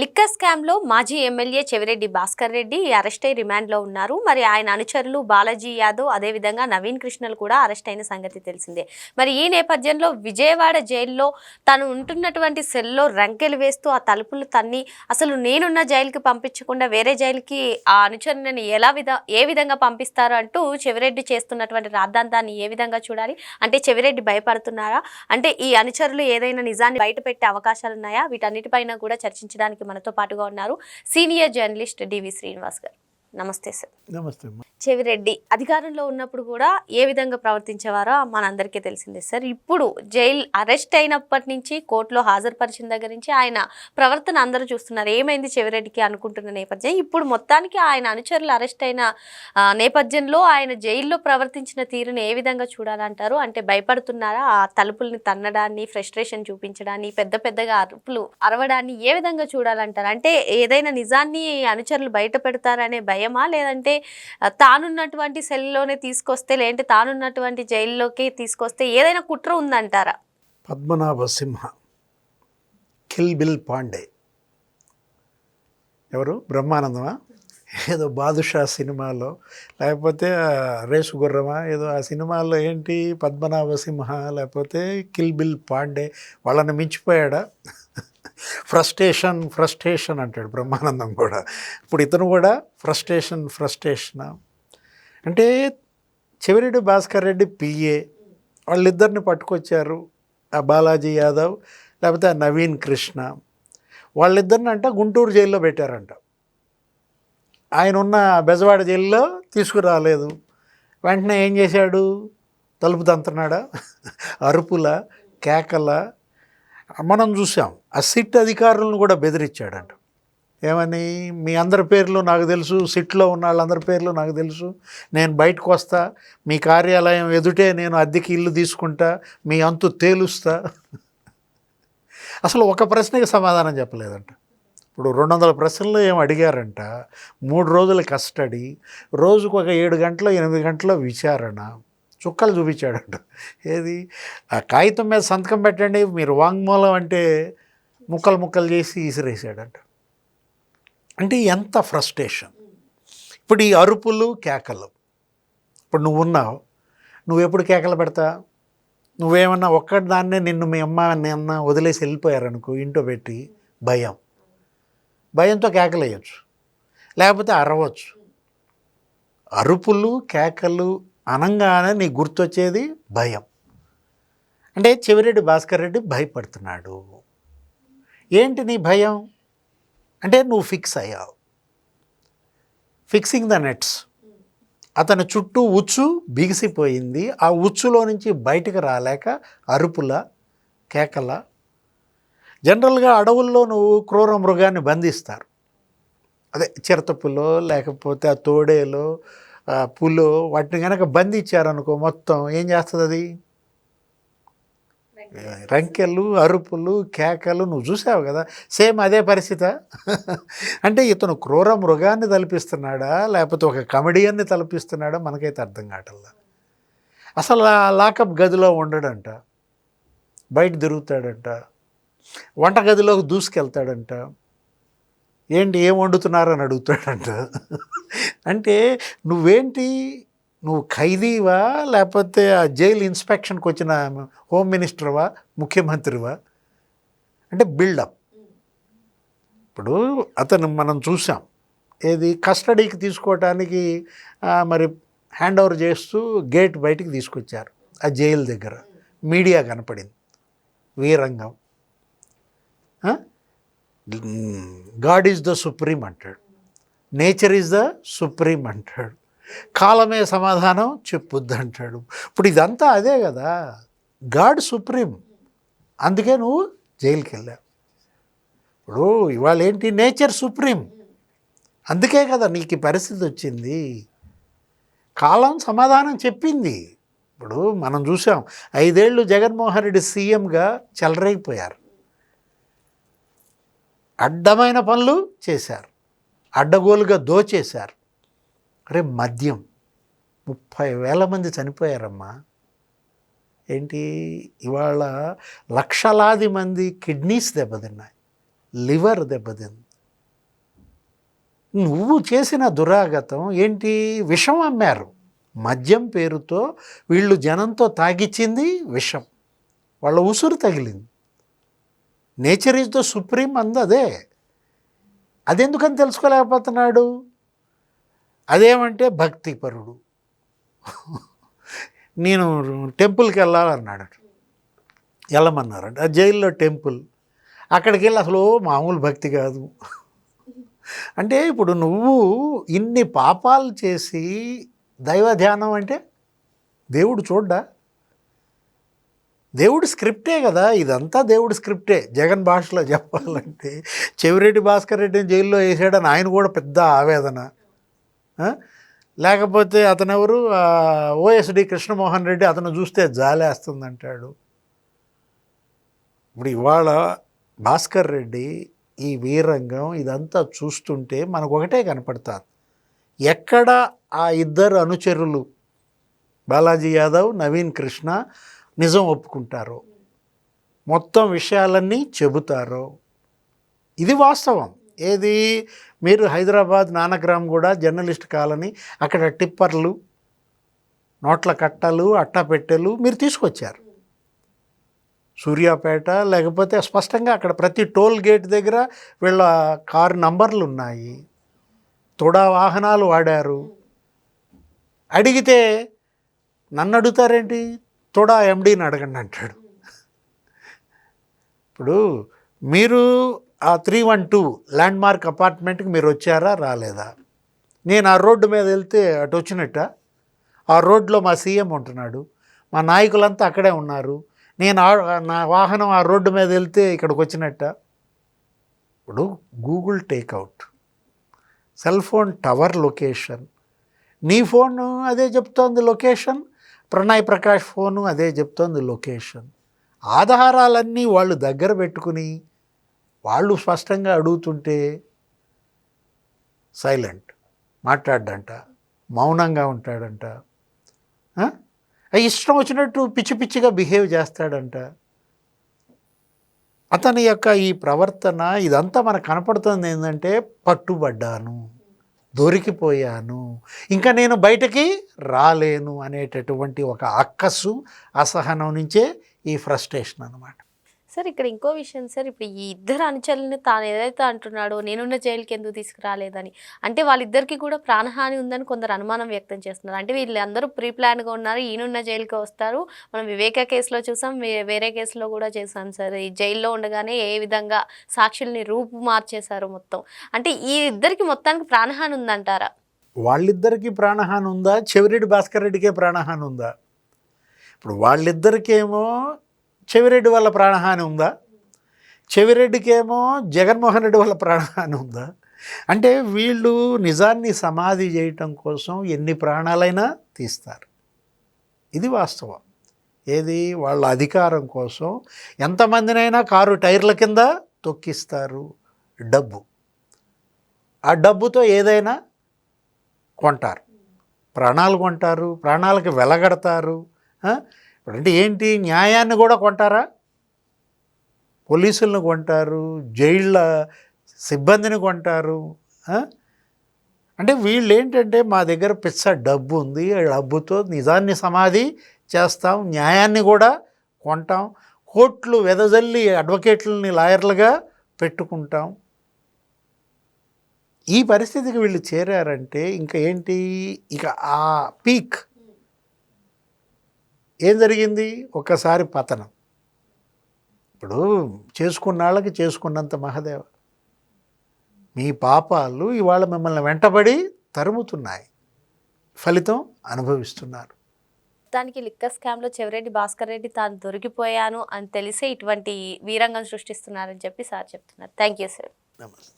Liquor స్కామ్లో మాజీ MLA Chevireddy Bhaskar Reddy arrest అయి రిమాండ్లో ఉన్నారు. మరి ఆయన అనుచరులు బాలాజీ యాదవ్ అదేవిధంగా నవీన్ కృష్ణలు కూడా అరెస్ట్ అయిన సంగతి తెలిసిందే. మరి ఈ నేపథ్యంలో విజయవాడ జైల్లో తను ఉంటున్నటువంటి సెల్లో రంకెలు వేస్తూ ఆ తలుపులు తన్ని అసలు నేనున్న జైలుకి పంపించకుండా వేరే జైలుకి ఆ అనుచరులను ఎలా విధ ఏ విధంగా పంపిస్తారు అంటూ చెవిరెడ్డి చేస్తున్నటువంటి రాద్ధాంతాన్ని ఏ విధంగా చూడాలి? అంటే చెవిరెడ్డి భయపడుతున్నారా? అంటే ఈ అనుచరులు ఏదైనా నిజాన్ని బయట అవకాశాలు ఉన్నాయా వీటన్నిటిపైన కూడా చర్చించడానికి మనతో పాటుగా ఉన్నారు సీనియర్ జర్నలిస్ట్ డివి శ్రీనివాస్ గారు. నమస్తే సార్. నమస్తే చెవిరెడ్డి అధికారంలో ఉన్నప్పుడు కూడా ఏ విధంగా ప్రవర్తించేవారో మనందరికీ తెలిసిందే. సార్ ఇప్పుడు జైల్ అరెస్ట్ అయినప్పటి నుంచి కోర్టులో హాజరుపరిచిన దగ్గర నుంచి ఆయన ప్రవర్తన అందరూ చూస్తున్నారు. ఏమైంది చెవిరెడ్డికి అనుకుంటున్న నేపథ్యం? ఇప్పుడు మొత్తానికి ఆయన అనుచరులు అరెస్ట్ అయిన నేపథ్యంలో ఆయన జైల్లో ప్రవర్తించిన తీరుని ఏ విధంగా చూడాలంటారు? అంటే భయపడుతున్నారా? ఆ తలుపుల్ని తన్నడాన్ని ఫ్రస్ట్రేషన్ చూపించడాన్ని పెద్ద పెద్దగా అరుపులు అరవడాన్ని ఏ విధంగా చూడాలంటారు? అంటే ఏదైనా నిజాన్ని అనుచరులు బయట పెడతారనే భయమా? లేదంటే తా తానున్నటువంటి సెల్లోనే తీసుకొస్తే లేదంటే తానున్నటువంటి జైల్లోకి తీసుకొస్తే ఏదైనా కుట్ర ఉందంటారా? పద్మనాభ సింహ. Kill Bill Pandey. ఎవరు? బ్రహ్మానందమా? ఏదో బాదుషా సినిమాలో. లేకపోతే రేసు గుర్రమా? ఏదో ఆ సినిమాలో ఏంటి? పద్మనాభ సింహ లేకపోతే కిల్ బిల్ పాండే. వాళ్ళని మించిపోయాడా? ఫ్రస్ట్రేషన్ ఫ్రస్ట్రేషన్ అంటాడు బ్రహ్మానందం కూడా. ఇప్పుడు ఇతను కూడా ఫ్రస్ట్రేషన్ ఫ్రస్ట్రేషన్? అంటే చెవిరెడ్డి భాస్కర్ రెడ్డి పిఏ వాళ్ళిద్దరిని పట్టుకొచ్చారు ఆ బాలాజీ యాదవ్ లేకపోతే ఆ నవీన్ కృష్ణ. వాళ్ళిద్దరిని అంట గుంటూరు జైల్లో పెట్టారంట. ఆయన ఉన్న బెజవాడ జైల్లో తీసుకురాలేదు. వెంటనే ఏం చేశాడు? తలుపు తంతనాడా అరుపుల కేకల మనం చూసాం. ఆ సిట్ అధికారులను కూడా బెదిరించాడంట. ఏమని? మీ అందరి పేర్లు నాకు తెలుసు సిట్లో ఉన్న వాళ్ళందరి పేర్లు నాకు తెలుసు. నేను బయటకు వస్తా మీ కార్యాలయం ఎదుటే నేను అద్దెకి ఇల్లు తీసుకుంటా మీ అంతు తేలుస్తా. అసలు ఒక ప్రశ్నకి సమాధానం చెప్పలేదంట. ఇప్పుడు రెండు వందల ప్రశ్నలు ఏం అడిగారంట? మూడు రోజుల కస్టడీ రోజుకు ఒక ఏడు గంటల ఎనిమిది గంటల విచారణ. చుక్కలు చూపించాడంట. ఏది? ఆ కాగితం మీద సంతకం పెట్టండి మీరు వాంగ్మూలం అంటే ముక్కలు ముక్కలు చేసి ఇసిరేసాడంట అంటే ఎంత ఫ్రస్ట్రేషన్? ఇప్పుడు ఈ అరుపులు కేకలు. ఇప్పుడు నువ్వు ఉన్నావు. నువ్వు ఎప్పుడు కేకలు పెడతా? నువ్వేమన్నా ఒక్కటి దాన్నే నిన్ను మీ అమ్మ నిన్న వదిలేసి వెళ్ళిపోయారనుకో ఇంట్లో పెట్టి భయం. భయంతో కేకలేయచ్చు లేకపోతే అరవచ్చు. అరుపులు కేకలు అనంగానే నీకు గుర్తొచ్చేది భయం. అంటే చెవిరెడ్డి భాస్కర్ రెడ్డి భయపడుతున్నాడు. ఏంటి నీ భయం? అంటే నువ్వు ఫిక్స్ అయ్యావు. Fixing the nets. అతని చుట్టూ ఉచ్చు బిగిసిపోయింది. ఆ ఉచ్చులో నుంచి బయటకు రాలేక అరుపుల కేకల. జనరల్గా అడవుల్లో నువ్వు క్రూర మృగాన్ని బంధిస్తారు. అదే చిరతపులో లేకపోతే ఆ తోడేలో పులో వాటిని కనుక బంధించారనుకో మొత్తం ఏం చేస్తుంది అది రంకెలు అరుపులు కేకలు నువ్వు చూసావు కదా? సేమ్ అదే పరిస్థితి. అంటే ఇతను క్రూర మృగాన్ని తలపిస్తున్నాడా? లేకపోతే ఒక కమెడియన్ని తలపిస్తున్నాడా? మనకైతే అర్థం కావటల్లా అసలు ఆ లాకప్ గదిలో ఉండడంట. బయట తిరుగుతాడంట. వంట గదిలోకి దూసుకెళ్తాడంట. ఏంటి ఏం వండుతున్నారని అడుగుతాడంట. అంటే నువ్వేంటి నువ్వు ఖైదీవా లేకపోతే ఆ జైలు ఇన్స్పెక్షన్కి వచ్చిన హోమ్ మినిస్టర్వా ముఖ్యమంత్రివా? అంటే బిల్డప్ ఇప్పుడు అతను మనం చూసాం. ఏది కస్టడీకి తీసుకోవటానికి మరి హ్యాండ్ ఓవర్ చేస్తూ గేట్ బయటికి తీసుకొచ్చారు. ఆ జైలు దగ్గర. మీడియా కనపడింది. వీరంగం. గాడ్ ఈజ్ ద సుప్రీం అంటాడు. నేచర్ ఈజ్ ద సుప్రీం అంటాడు. కాలమే సమాధానం చెప్పుద్ది అంటాడు ఇప్పుడు ఇదంతా అదే కదా. God supreme. అందుకే నువ్వు జైలుకి వెళ్ళావు ఇప్పుడు ఇవాళ ఏంటి నేచర్ సుప్రీం. అందుకే కదా నీకు ఈ పరిస్థితి వచ్చింది. కాలం సమాధానం చెప్పింది. ఇప్పుడు మనం చూసాం ఐదేళ్ళు జగన్మోహన్ రెడ్డి సీఎంగా చెలరైపోయారు అడ్డమైన పనులు చేశారు. అడ్డగోలుగా దోచేశారు. అరే మద్యం. ముప్పై వేల మంది చనిపోయారమ్మా. ఏంటి? ఇవాళ లక్షలాది మంది కిడ్నీస్ దెబ్బతిన్నాయి. లివర్ దెబ్బతింది. నువ్వు చేసిన దురాగతం ఏంటి? విషం అమ్మారు. మద్యం పేరుతో వీళ్ళు జనంతో తాగిచ్చింది విషం. వాళ్ళ ఉసురు తగిలింది. నేచర్ ఈజ్ ద సుప్రీం అంది అదే. అదెందుకని తెలుసుకోలేకపోతున్నాడు? అదేమంటే భక్తిపరుడు. నేను టెంపుల్కి వెళ్ళాలన్నాడు. వెళ్ళమన్నారంట. ఆ జైల్లో టెంపుల్. అక్కడికి వెళ్ళి అసలు మామూలు భక్తి కాదు. అంటే ఇప్పుడు నువ్వు ఇన్ని పాపాలు చేసి దైవ ధ్యానం అంటే దేవుడు చూడ్డా? దేవుడి స్క్రిప్టే కదా. ఇదంతా దేవుడి స్క్రిప్టే. జగన్ భాషలో చెప్పాలంటే చెవిరెడ్డి భాస్కర్ రెడ్డిని జైల్లో వేసాడని ఆయన కూడా పెద్ద ఆవేదన. లేకపోతే అతను ఎవరు ఓఎస్డి కృష్ణమోహన్ రెడ్డి అతను చూస్తే జాలేస్తుంది అంటాడు ఇప్పుడు ఇవాళ భాస్కర్ రెడ్డి ఈ వీరంగం ఇదంతా చూస్తుంటే మనకు ఒకటే కనపడతారు ఎక్కడ ఆ ఇద్దరు అనుచరులు బాలాజీ యాదవ్ నవీన్ కృష్ణ నిజం ఒప్పుకుంటారో మొత్తం విషయాలన్నీ చెబుతారో ఇది వాస్తవం. ఏది? మీరు హైదరాబాద్ నానగ్రామ్ కూడా జర్నలిస్ట్ కాలనీ అక్కడ టిప్పర్లు నోట్ల కట్టలు అట్టపెట్టెలు మీరు తీసుకొచ్చారు. సూర్యాపేట లేకపోతే స్పష్టంగా అక్కడ ప్రతి టోల్ గేట్ దగ్గర వీళ్ళ కారు నంబర్లు ఉన్నాయి. తొడా వాహనాలు వాడారు. అడిగితే నన్ను అడుగుతారేంటి? తొడా ఎండీని అడగండి అంటాడు. ఇప్పుడు మీరు ఆ three one two landmark అపార్ట్మెంట్కి మీరు వచ్చారా రాలేదా? నేను ఆ రోడ్డు మీద వెళ్తే అటు వచ్చినట్ట. ఆ రోడ్లో మా సీఎం ఉంటున్నాడు. మా నాయకులంతా అక్కడే ఉన్నారు. నేను ఆ- నా వాహనం ఆ రోడ్డు మీద వెళ్తే ఇక్కడికి వచ్చినట్ట. ఇప్పుడు Google takeout cell phone tower location. నీ ఫోన్ అదే చెప్తోంది లొకేషన్ ప్రణయ్ ప్రకాష్ ఫోను అదే చెప్తోంది లొకేషన్. ఆధారాలన్నీ వాళ్ళు దగ్గర పెట్టుకుని వాళ్ళు స్పష్టంగా అడుగుతుంటే సైలెంట్ మాట్లాడ్డంట మౌనంగా ఉంటాడంట. ఇష్టం వచ్చినట్టు పిచ్చి పిచ్చిగా బిహేవ్ చేస్తాడంట. అతని యొక్క ఈ ప్రవర్తన ఇదంతా మనకు కనపడుతుంది ఏంటంటే పట్టుబడ్డాను దొరికిపోయాను ఇంకా నేను బయటకి రాలేను అనేటటువంటి ఒక అక్కసు అసహనం నుంచే ఈ ఫ్రస్ట్రేషన్ అనమాట సార్ ఇక్కడ ఇంకో విషయం సార్. ఇప్పుడు ఈ ఇద్దరు అనుచరులను తాను ఏదైతే అంటున్నాడో నేనున్న జైలుకి ఎందుకు తీసుకురాలేదని. అంటే వాళ్ళిద్దరికి కూడా ప్రాణహాని ఉందని కొందరు అనుమానం వ్యక్తం చేస్తున్నారు. అంటే వీళ్ళందరూ ప్రీ ప్లాన్గా ఉన్నారు. ఈయనున్న జైలుకి వస్తారు. మనం వివేక కేసులో చూసాం. వేరే కేసులో కూడా చేసాం సార్. ఈ జైల్లో ఉండగానే ఏ విధంగా సాక్షుల్ని రూపు మార్చేశారు మొత్తం. అంటే ఈ ఇద్దరికి మొత్తానికి ప్రాణహాని ఉందంటారా? వాళ్ళిద్దరికీ ప్రాణహాని ఉందా? చెవిరెడ్డి భాస్కర్ రెడ్డికే ప్రాణహాని ఉందా? ఇప్పుడు వాళ్ళిద్దరికేమో చెవిరెడ్డి వల్ల ప్రాణహాని ఉందా? చెవిరెడ్డికేమో జగన్మోహన్ రెడ్డి వల్ల ప్రాణహాని ఉందా? అంటే వీళ్ళు నిజాన్ని సమాధి చేయటం కోసం ఎన్ని ప్రాణాలైనా తీస్తారు. ఇది వాస్తవం. ఏది? వాళ్ళ అధికారం కోసం ఎంతమందినైనా కారు టైర్ల కింద తొక్కిస్తారు డబ్బు. ఆ డబ్బుతో ఏదైనా కొంటారు. ప్రాణాలు కొంటారు. ప్రాణాలకి వెలగడతారు. ఇప్పుడు అంటే ఏంటి? న్యాయాన్ని కూడా కొంటారా? పోలీసులను కొంటారు జైళ్ళ సిబ్బందిని కొంటారు అంటే వీళ్ళు ఏంటంటే మా దగ్గర పిచ్చ డబ్బు ఉంది ఆ డబ్బుతో నిజాన్ని సమాధి చేస్తాం న్యాయాన్ని కూడా కొంటాం కోర్టులు వెదజల్లి అడ్వకేట్లని లాయర్లుగా పెట్టుకుంటాం. ఈ పరిస్థితికి వీళ్ళు చేరారంటే ఇంకా ఏంటి? ఇక ఆ పీక్ ఏం జరిగింది? ఒక్కసారి పతనం. ఇప్పుడు చేసుకున్న వాళ్ళకి చేసుకున్నంత మహదేవ. మీ పాపాలు ఇవాళ మిమ్మల్ని వెంటబడి తరుముతున్నాయి. ఫలితం అనుభవిస్తున్నారు. దానికి లిక్కర్ స్కామ్లో చెవిరెడ్డి భాస్కర్ రెడ్డి తాను దొరికిపోయాను అని తెలిసే ఇటువంటి వీరంగం సృష్టిస్తున్నారని చెప్పి సార్ చెప్తున్నారు. Thank you sir. నమస్తే.